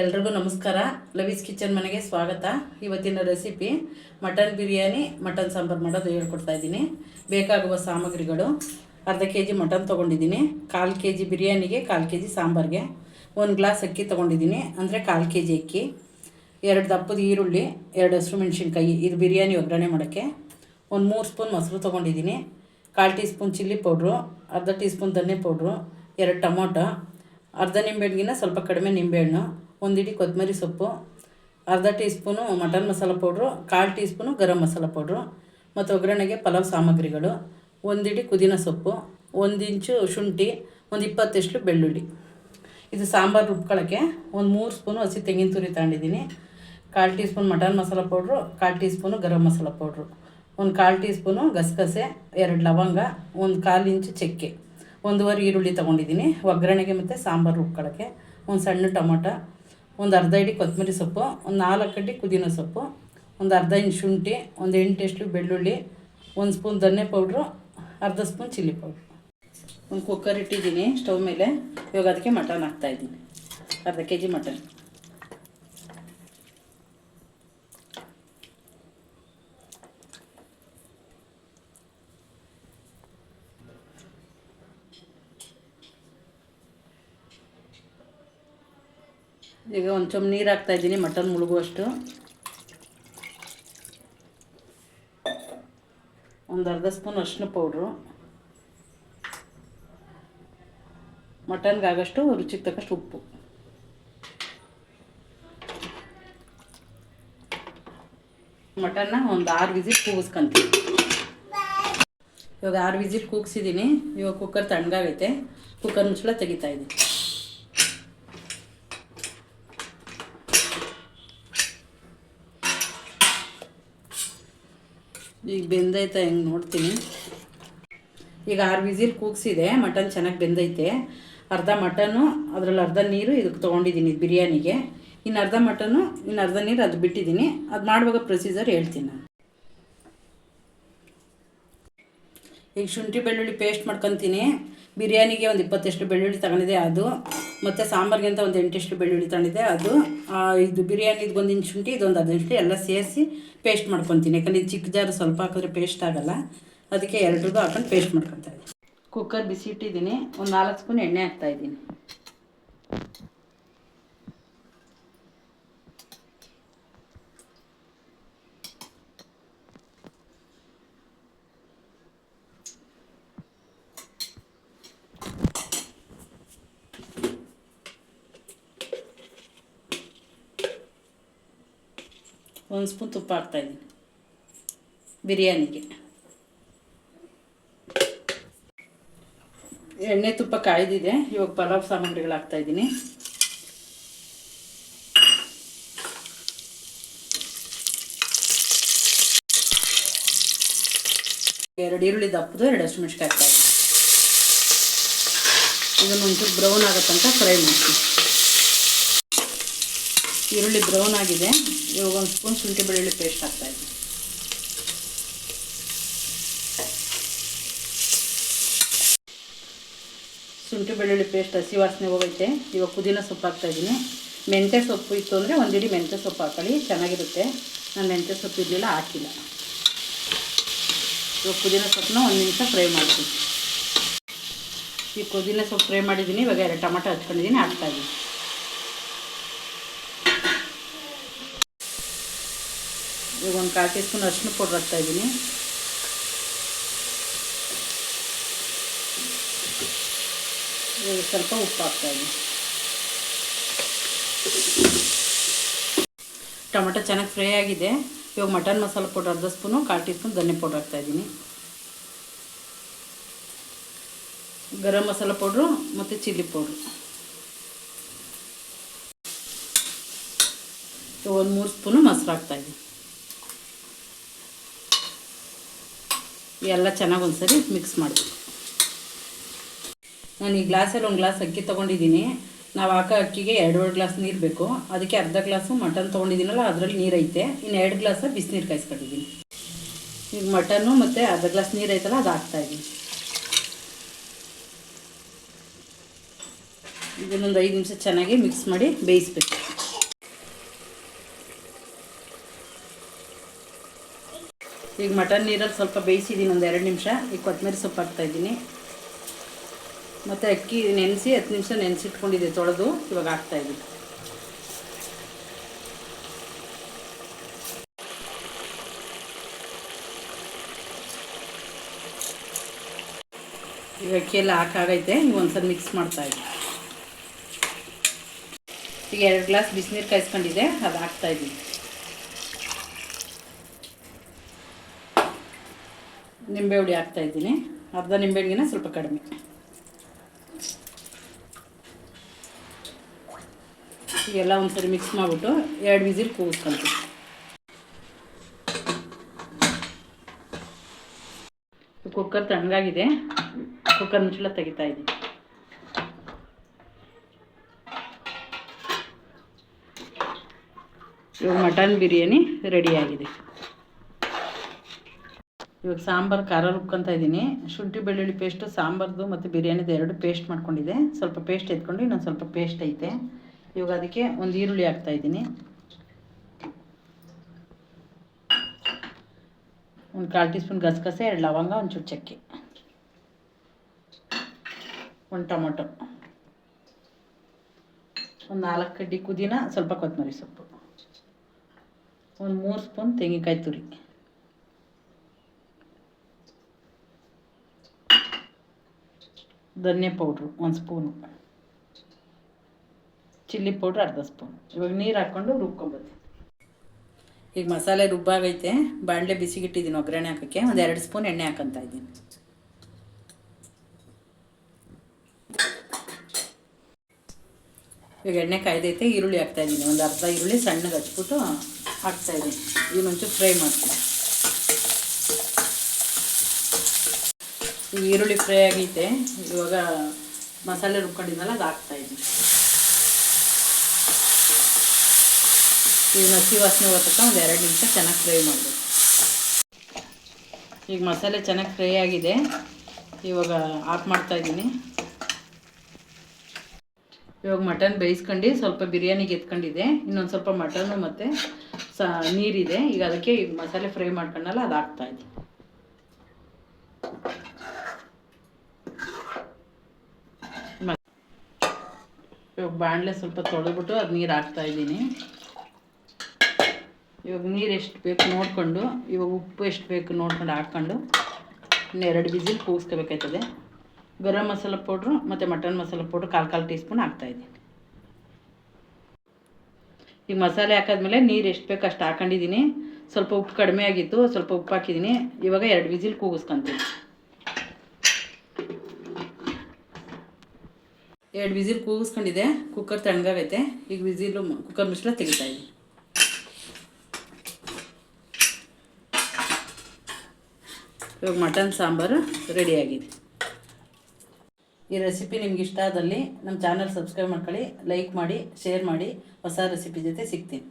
ಎಲ್ರಿಗೂ ನಮಸ್ಕಾರ. ಲವೀಸ್ ಕಿಚನ್ ಮನೆಗೆ ಸ್ವಾಗತ. ಇವತ್ತಿನ recipe, mutton biryani, mutton sambar ಮಾಡೋದು ಹೇಳ್ಕೊಡ್ತಾ ಇದ್ದೀನಿ. ಬೇಕಾಗುವ ಸಾಮಗ್ರಿಗಳು, ಅರ್ಧ ಕೆ ಜಿ ಮಟನ್ ತೊಗೊಂಡಿದ್ದೀನಿ, ಕಾಲು ಕೆ ಜಿ ಬಿರಿಯಾನಿಗೆ, ಕಾಲು ಕೆ ಜಿ ಸಾಂಬಾರಿಗೆ. ಒಂದು ಗ್ಲಾಸ್ ಅಕ್ಕಿ ತೊಗೊಂಡಿದ್ದೀನಿ, ಅಂದರೆ ಕಾಲು ಕೆ ಜಿ ಅಕ್ಕಿ. ಎರಡು ದಪ್ಪದ ಈರುಳ್ಳಿ, ಎರಡು ಹಸಿರು ಮೆಣಸಿನ್ಕಾಯಿ, ಇದು ಬಿರಿಯಾನಿ ಒಗ್ಗರಣೆ ಮಾಡೋಕ್ಕೆ. ಒಂದು ಮೂರು ಸ್ಪೂನ್ ಮೊಸರು ತೊಗೊಂಡಿದ್ದೀನಿ, ಕಾಲು ಟೀ ಸ್ಪೂನ್ ಚಿಲ್ಲಿ ಪೌಡ್ರು, ಅರ್ಧ ಟೀ ಸ್ಪೂನ್ ಧನ್ಯ ಪೌಡ್ರು ಎರಡು ಟೊಮೊಟೊ, ಅರ್ಧ ನಿಂಬೆಹಣ್ಣಿಗಿನ ಸ್ವಲ್ಪ ಕಡಿಮೆ ನಿಂಬೆಹಣ್ಣು ಒಂದು ಇಡೀ ಕೊತ್ತಂಬರಿ ಸೊಪ್ಪು, ಅರ್ಧ tea spoon mutton masala powder, ಕಾಲು tea spoon garam masala powder ಮತ್ತು ಒಗ್ಗರಣೆಗೆ ಪಲಾವ್ ಸಾಮಗ್ರಿಗಳು, ಒಂದಿಡಿ ಕುದಿನ ಪುದೀನ ಸೊಪ್ಪು, ಒಂದು ಇಂಚು ಶುಂಠಿ, ಒಂದು ಇಪ್ಪತ್ತಷ್ಟು ಬೆಳ್ಳುಳ್ಳಿ. ಇದು ಸಾಂಬಾರು ರುಬ್ಕೊಳ್ಳೋಕ್ಕೆ ಒಂದು ಮೂರು ಸ್ಪೂನು ಹಸಿ ತೆಂಗಿನ ತುರಿ ತಗೊಂಡಿದ್ದೀನಿ. ಕಾಲು tea spoon mutton masala powder, ಕಾಲು tea spoon garam masala powder. ಒಂದು ಕಾಲು ಟೀ ಸ್ಪೂನು ಗಸಗಸೆ, ಎರಡು ಲವಂಗ, ಒಂದು ಕಾಲು ಇಂಚು ಚಕ್ಕೆ. ಒಂದೂವರೆ ಈರುಳ್ಳಿ ತೊಗೊಂಡಿದ್ದೀನಿ. ಒಗ್ಗರಣೆಗೆ ಮತ್ತು ಸಾಂಬಾರು ರುಬ್ಕೊಳ್ಳೋಕ್ಕೆ ಒಂದು ಸಣ್ಣ ಟೊಮೊಟೊ ಒಂದು ಅರ್ಧ ಇಡಿ ಕೊತ್ತಂಬರಿ ಸೊಪ್ಪು, ಒಂದು ನಾಲ್ಕು ಅಡ್ಡಿ ಪುದೀನ ಸೊಪ್ಪು, ಒಂದು ಅರ್ಧ ಇಂಚು ಶುಂಠಿ, ಒಂದು ಎಂಟೆಷ್ಟು ಬೆಳ್ಳುಳ್ಳಿ, ಒಂದು ಸ್ಪೂನ್ ಧನ್ಯ ಪೌಡ್ರು, ಅರ್ಧ ಸ್ಪೂನ್ ಚಿಲ್ಲಿ ಪೌಡ್ರು. ಒಂದು ಕುಕ್ಕರ್ ಇಟ್ಟಿದ್ದೀನಿ, ಸ್ಟವ್ ಮೇಲೆ. ಇವಾಗ ಅದಕ್ಕೆ ಮಟನ್ ಹಾಕ್ತಾಯಿದ್ದೀನಿ ಅರ್ಧ ಕೆ ಜಿ ಮಟನ್ ಈಗ ಒಂದು ಚೊಂಬು ನೀರು ಹಾಕ್ತಾಯಿದ್ದೀನಿ ಮಟನ್ ಮುಳುಗುವಷ್ಟು. ಒಂದು ಅರ್ಧ ಸ್ಪೂನ್ ಅರಿಶಿನ ಪೌಡ್ರು. ಮಟನ್ಗಾಗಷ್ಟು ರುಚಿಗೆ ತಕ್ಕಷ್ಟು ಉಪ್ಪು. ಮಟನ್ನ ಒಂದು ಆರು ವಿಸಿಟ್ ಕೂಗಿಸ್ಕೊಂತೀವಿ ಇವಾಗ ಆರು ವಿಸಿಟ್ ಕೂಗಿಸಿದ್ದೀನಿ ಇವಾಗ ಕುಕ್ಕರ್ ತಣ್ಣಗಾಗೈತೆ. ಕುಕ್ಕರ್ ಮುಚ್ಚಳ ತೆಗಿತಾ ಇದ್ದೀನಿ. ಈಗ ಬೆಂದೈತೆ, ಹೆಂಗೆ ನೋಡ್ತೀನಿ. ಈಗ ಆರು ವಿಸಿಲ್ ಕೂಗಿಸಿದೆ, ಮಟನ್ ಚೆನ್ನಾಗಿ ಬೆಂದೈತೆ. ಅರ್ಧ ಮಟನ್ನು ಅದರಲ್ಲಿ ಅರ್ಧ ನೀರು ಇದಕ್ಕೆ ತೊಗೊಂಡಿದ್ದೀನಿ ಬಿರಿಯಾನಿಗೆ. ಇನ್ನು ಅರ್ಧ ಮಟನ್ನು ಇನ್ನು ಅರ್ಧ ನೀರು ಅದು ಬಿಟ್ಟಿದ್ದೀನಿ. ಅದು ಮಾಡುವಾಗ ಪ್ರೊಸೀಜರ್ ಹೇಳ್ತೀನಿ ನಾನು. ಈಗ ಶುಂಠಿ ಬೆಳ್ಳುಳ್ಳಿ ಪೇಸ್ಟ್ ಮಾಡ್ಕೊತೀನಿ. ಬಿರಿಯಾನಿಗೆ ಒಂದು ಇಪ್ಪತ್ತೆಷ್ಟು ಬೆಳ್ಳುಳ್ಳಿ ತಗೊಂಡಿದೆ ಅದು. ಮತ್ತು ಸಾಂಬಾರಿಗೆ ಅಂತ ಒಂದು ಎಂಟೆಷ್ಟು ಬೆಳ್ಳುಳ್ಳಿ ತಗೊಂಡಿದೆ ಅದು. ಇದು ಬಿರಿಯಾನಿದು ಒಂದು ಇಂಚು ಶುಂಠಿ, ಇದೊಂದು ಅರ್ಧ ಇಂಚು ಎಲ್ಲ ಸೇರಿಸಿ ಪೇಸ್ಟ್ ಮಾಡ್ಕೊತೀನಿ. ಯಾಕಂದರೆ ಇದು ಚಿಕ್ಕ ಜಾರು ಸ್ವಲ್ಪ ಹಾಕಿದ್ರೆ ಪೇಸ್ಟ್ ಆಗಲ್ಲ. ಅದಕ್ಕೆ ಎರಡರದು ಹಾಕೊಂಡು ಪೇಸ್ಟ್ ಮಾಡ್ಕೊತಾ ಇದ್ದೀನಿ. ಕುಕ್ಕರ್ ಬಿಸಿ ಇಟ್ಟಿದ್ದೀನಿ. ಒಂದು ನಾಲ್ಕು ಸ್ಪೂನ್ ಎಣ್ಣೆ ಹಾಕ್ತಾಯಿದ್ದೀನಿ ಒಂದು ಸ್ಪೂನ್ ತುಪ್ಪ ಹಾಕ್ತಾಯಿದ್ದೀನಿ ಬಿರಿಯಾನಿಗೆ. ಎಣ್ಣೆ ತುಪ್ಪ ಕಾಯ್ದಿದೆ. ಇವಾಗ ಪಲಾವ್ ಸಾಮಗ್ರಿಗಳು ಹಾಕ್ತಾಯಿದ್ದೀನಿ ಎರಡು ಈರುಳ್ಳಿ ದಪ್ಪದು, ಎರಡು ಹಸಿಮೆಣ್ಸಿಕಾಯಿ ಹಾಕ್ತಾಯಿದ್ದೀನಿ ಇದನ್ನು ಒಂಚೂರು ಬ್ರೌನ್ ಆಗೋ ತನಕ ಫ್ರೈ ಮಾಡ್ತೀನಿ. ಈರುಳ್ಳಿ ಬ್ರೌನ್ ಆಗಿದೆ. ಇವಾಗ ಒಂದು ಸ್ಪೂನ್ ಶುಂಠಿ ಬೆಳ್ಳುಳ್ಳಿ ಪೇಸ್ಟ್ ಹಾಕ್ತಾಯಿದ್ದೀನಿ ಶುಂಠಿ ಬೆಳ್ಳುಳ್ಳಿ ಪೇಸ್ಟ್ ಹಸಿ ವಾಸನೆ ಹೋಗೈತೆ. ಇವಾಗ ಪುದೀನ ಸೊಪ್ಪು ಹಾಕ್ತಾಯಿದ್ದೀನಿ ಮೆಂತ್ಯ ಸೊಪ್ಪು ಇತ್ತು ಅಂದರೆ ಒಂದಿಡಿ ಮೆಂತ್ಯ ಸೊಪ್ಪು ಹಾಕೊಳ್ಳಿ. ಚೆನ್ನಾಗಿರುತ್ತೆ. ನಾನು ಮೆಂತ್ಯ ಸೊಪ್ಪು ಇರಲಿಲ್ಲ, ಹಾಕಿಲ್ಲ. ಇವಾಗ ಪುದೀನ ಸೊಪ್ಪನ್ನ ಒಂದು ನಿಮಿಷ ಫ್ರೈ ಮಾಡ್ತೀನಿ. ಈ ಪುದೀನ ಸೊಪ್ಪು ಫ್ರೈ ಮಾಡಿದ್ದೀನಿ. ಇವಾಗ ಎರಡು ಟೊಮೆಟೊ ಹಚ್ಕೊಂಡಿದ್ದೀನಿ ಹಾಕ್ತಾಯಿದ್ದೀನಿ ಇವಾಗ ಒಂದು ಕಾಲು ಟೀ ಸ್ಪೂನ್ ಅರಿಶಿನ ಪೌಡ್ರ್ ಹಾಕ್ತಾಯಿದ್ದೀನಿ ಇವಾಗ ಸ್ವಲ್ಪ ಉಪ್ಪು ಹಾಕ್ತಾಯಿದ್ದೀನಿ ಟೊಮೆಟೊ ಚೆನ್ನಾಗಿ ಫ್ರೈ ಆಗಿದೆ. ಇವಾಗ ಮಟನ್ ಮಸಾಲ ಪೌಡ್ರ್ ಅರ್ಧ ಸ್ಪೂನು, ಕಾಲು ಟೀ ಸ್ಪೂನ್ ಧನ್ಯ ಪೌಡ್ರ್ ಹಾಕ್ತಾಯಿದ್ದೀನಿ ಗರಂ ಮಸಾಲ ಪೌಡ್ರು ಮತ್ತು ಚಿಲ್ಲಿ ಪೌಡ್ರು. ಒಂದು ಮೂರು ಸ್ಪೂನು ಮೊಸರು ಹಾಕ್ತಾಯಿದ್ದೀನಿ ಎಲ್ಲ ಚೆನ್ನಾಗಿ ಒಂದ್ಸರಿ ಮಿಕ್ಸ್ ಮಾಡಬೇಕು. ನಾನು ಈ ಗ್ಲಾಸಲ್ಲಿ ಒಂದು ಗ್ಲಾಸ್ ಅಕ್ಕಿ ತೊಗೊಂಡಿದ್ದೀನಿ. ನಾವು ಹಾಕೋ ಅಕ್ಕಿಗೆ ಎರಡೆರಡು ಗ್ಲಾಸ್ ನೀರು ಬೇಕು. ಅದಕ್ಕೆ ಅರ್ಧ ಗ್ಲಾಸು ಮಟನ್ ತೊಗೊಂಡಿದ್ದೀನಲ್ಲ, ಅದರಲ್ಲಿ ನೀರೈತೆ ಇನ್ನು ಎರಡು ಗ್ಲಾಸ ಬಿಸಿನೀರು ಕಾಯಿಸ್ಕೊಂಡಿದ್ದೀನಿ. ಈಗ ಮಟನ್ನು ಮತ್ತು ಅರ್ಧ ಗ್ಲಾಸ್ ನೀರು ಐತಲ್ಲ, ಅದು ಹಾಕ್ತಾಯಿದ್ದೀನಿ ಇದನ್ನೊಂದು ಐದು ನಿಮಿಷ ಚೆನ್ನಾಗಿ ಮಿಕ್ಸ್ ಮಾಡಿ ಬೇಯಿಸ್ಬೇಕು. ಈಗ ಮಟನ್ ನೀರಲ್ಲಿ ಸ್ವಲ್ಪ ಬೇಯಿಸಿದ್ದೀನಿ ಒಂದು ಎರಡು ನಿಮಿಷ. ಈಗ ಕೊತ್ತಂಬರಿ ಸೊಪ್ಪು ಹಾಕ್ತಾಯಿದ್ದೀನಿ ಮತ್ತು ಅಕ್ಕಿ ನೆನೆಸಿ ಹತ್ತು ನಿಮಿಷ ನೆನೆಸಿಟ್ಕೊಂಡಿದ್ದೆ ತೊಳೆದು. ಇವಾಗ ಹಾಕ್ತಾಯಿದ್ದೀನಿ ಈಗ ಅಕ್ಕಿ ಎಲ್ಲ ಹಾಕಾಗೈತೆ ಈಗ ಒಂದ್ಸಲ ಮಿಕ್ಸ್ ಮಾಡ್ತಾಯಿದ್ದೀನಿ ಈಗ ಎರಡು ಗ್ಲಾಸ್ ಬಿಸಿನೀರು ಕಾಯಿಸ್ಕೊಂಡಿದ್ದೆ. ಅದು ಹಾಕ್ತಾಯಿದ್ದೀನಿ ನಿಂಬೆ ಹುಳಿ ಹಾಕ್ತಾಯಿದ್ದೀನಿ ಅರ್ಧ ನಿಂಬೆಹಣ್ಣಿನ ಸ್ವಲ್ಪ ಕಡಿಮೆ. ಎಲ್ಲ ಒಂದ್ಸರಿ ಮಿಕ್ಸ್ ಮಾಡಿಬಿಟ್ಟು ಎರಡು ವಿಸಿಲ್ ಕೂಗಿಸ್ಕೊಳ್ತೀವಿ ಕುಕ್ಕರ್ ತಣ್ಣಗಾಗಿದೆ. ಕುಕ್ಕರ್ ಮುಚ್ಚಳ ತೆಗಿತಾ ಇದ್ದೀನಿ. ಇವಾಗ ಮಟನ್ ಬಿರಿಯಾನಿ ರೆಡಿಯಾಗಿದೆ ಇವಾಗ ಸಾಂಬಾರು, ಖಾರ ರುಬ್ಕೊತಾ ಇದ್ದೀನಿ. ಶುಂಠಿ, ಬೆಳ್ಳುಳ್ಳಿ ಪೇಸ್ಟು ಸಾಂಬಾರ್ದು ಮತ್ತು ಬಿರಿಯಾನಿದು ಎರಡು ಪೇಸ್ಟ್ ಮಾಡ್ಕೊಂಡಿದ್ದೆ. ಸ್ವಲ್ಪ ಪೇಸ್ಟ್ ಎತ್ಕೊಂಡು ಇನ್ನೊಂದು ಸ್ವಲ್ಪ ಪೇಸ್ಟ್ ಐತೆ. ಇವಾಗ ಅದಕ್ಕೆ ಒಂದು ಈರುಳ್ಳಿ ಹಾಕ್ತಾ ಇದ್ದೀನಿ. ಒಂದು ಕಾಲು ಟೀ ಸ್ಪೂನ್ ಗಸಗಸೆ, ಎರಡು ಲವಂಗ ಒಂಚೂರು ಚಕ್ಕೆ. ಒಂದು ಟೊಮೊಟೊ. ಒಂದು ನಾಲ್ಕು ಕಡ್ಡಿ ಕುದಿನ ಸ್ವಲ್ಪ ಕೊತ್ತಂಬರಿ ಸೊಪ್ಪು. ಒಂದು ಮೂರು ಸ್ಪೂನ್ ತೆಂಗಿನಕಾಯಿ ತುರಿ. ಧನ್ಯ ಪೌಡ್ರು, ಒಂದು ಸ್ಪೂನು. ಚಿಲ್ಲಿ ಪೌಡ್ರ್ ಅರ್ಧ ಸ್ಪೂನ್. ಇವಾಗ ನೀರು ಹಾಕ್ಕೊಂಡು ರುಬ್ಕೊಂಬತ್ತೀನಿ ಈಗ ಮಸಾಲೆ ರುಬ್ಬಾಗೈತೆ. ಬಾಣಲೆ ಬಿಸಿಗಿಟ್ಟಿದ್ದೀನಿ ಒಗ್ಗರಣೆ ಹಾಕೋಕ್ಕೆ. ಒಂದು ಎರಡು ಸ್ಪೂನ್ ಎಣ್ಣೆ ಹಾಕಂತ ಇದ್ದೀನಿ. ಈಗ ಎಣ್ಣೆ ಕಾಯ್ದೈತೆ, ಈರುಳ್ಳಿ ಹಾಕ್ತಾಯಿದ್ದೀನಿ ಒಂದು ಅರ್ಧ ಈರುಳ್ಳಿ ಸಣ್ಣಗೆ ಹಚ್ಬಿಟ್ಟು ಹಾಕ್ತಾಯಿದ್ದೀನಿ ಒಂಚೂರು ಫ್ರೈ ಮಾಡ್ತೀನಿ. ಈರುಳ್ಳಿ ಫ್ರೈ ಆಗೈತೆ. ಇವಾಗ ಮಸಾಲೆ ರುಬ್ಕೊಂಡಿದ್ನಲ್ಲ ಅದು ಹಾಕ್ತಾಯಿದ್ದೀನಿ ಈಗ ಹಸಿ ವಾಸನೆ ಹೋಗ್ತಕ್ಕ ಒಂದು ಎರಡು ನಿಮಿಷ ಚೆನ್ನಾಗಿ ಫ್ರೈ ಮಾಡಬೇಕು. ಈಗ ಮಸಾಲೆ ಚೆನ್ನಾಗಿ ಫ್ರೈ ಆಗಿದೆ. ಇವಾಗ ಆಫ್ ಮಾಡ್ತಾಯಿದ್ದೀನಿ ಇವಾಗ ಮಟನ್ ಬೇಯಿಸ್ಕೊಂಡು ಸ್ವಲ್ಪ ಬಿರಿಯಾನಿಗೆ ಎತ್ಕೊಂಡಿದ್ದೆ. ಇನ್ನೊಂದು ಸ್ವಲ್ಪ ಮಟನ್ನು ಮತ್ತು ಸ ನೀರಿದೆ. ಈಗ ಅದಕ್ಕೆ ಈಗ ಮಸಾಲೆ ಫ್ರೈ ಮಾಡ್ಕೊಂಡಲ್ಲ ಅದು ಹಾಕ್ತಾಯಿದ್ದೀನಿ ಇವಾಗ ಬಾಣಲೆ ಸ್ವಲ್ಪ ತೊಳೆದ್ಬಿಟ್ಟು ಅದು ನೀರು ಹಾಕ್ತಾ ಇದ್ದೀನಿ. ಇವಾಗ ನೀರು ಎಷ್ಟು ಬೇಕು ನೋಡಿಕೊಂಡು, ಇವಾಗ ಉಪ್ಪು ಎಷ್ಟು ಬೇಕು ನೋಡ್ಕೊಂಡು ಹಾಕ್ಕೊಂಡು ಎರಡು ಬಿಸಿಲ್ ಕೂಗಿಸ್ಕೋಬೇಕಾಯ್ತದೆ. ಗರಂ ಮಸಾಲ ಪೌಡ್ರು ಮತ್ತು ಮಟನ್ ಮಸಾಲ ಪೌಡ್ರು ಕಾಲು ಕಾಲು ಟೀ ಸ್ಪೂನ್ ಹಾಕ್ತಾಯಿದ್ದೀನಿ ಈಗ ಮಸಾಲೆ ಹಾಕಾದ್ಮೇಲೆ ನೀರು ಎಷ್ಟು ಬೇಕು ಅಷ್ಟು ಹಾಕೊಂಡಿದ್ದೀನಿ. ಸ್ವಲ್ಪ ಉಪ್ಪು ಕಡಿಮೆ ಆಗಿತ್ತು, ಸ್ವಲ್ಪ ಉಪ್ಪು ಹಾಕಿದ್ದೀನಿ. ಇವಾಗ ಎರಡು ವಿಸಿಲ್ ಕೂಗಿಸ್ಕೊತೀನಿ. ಎರಡು ವಿಸಿಲ್ ಕೂಗಿಸ್ಕೊಂಡಿದೆ ಕುಕ್ಕರ್ ತಣ್ಣಗಾಗೈತೆ. ಈಗ ವಿಸಿಲು ಕುಕ್ಕರ್ ಮುಚ್ಚಲ ತೆಗಿತಾ ಇದೆ ಇವಾಗ ಮಟನ್ ಸಾಂಬಾರು ರೆಡಿಯಾಗಿದೆ ಈ ರೆಸಿಪಿ ನಿಮ್ಗೆ ಇಷ್ಟ ಆದಲ್ಲಿ ನಮ್ಮ ಚಾನಲ್ ಸಬ್ಸ್ಕ್ರೈಬ್ ಮಾಡ್ಕೊಳ್ಳಿ ಲೈಕ್ ಮಾಡಿ ಶೇರ್ ಮಾಡಿ, ಹೊಸ ರೆಸಿಪಿ ಜೊತೆ ಸಿಗ್ತೀನಿ.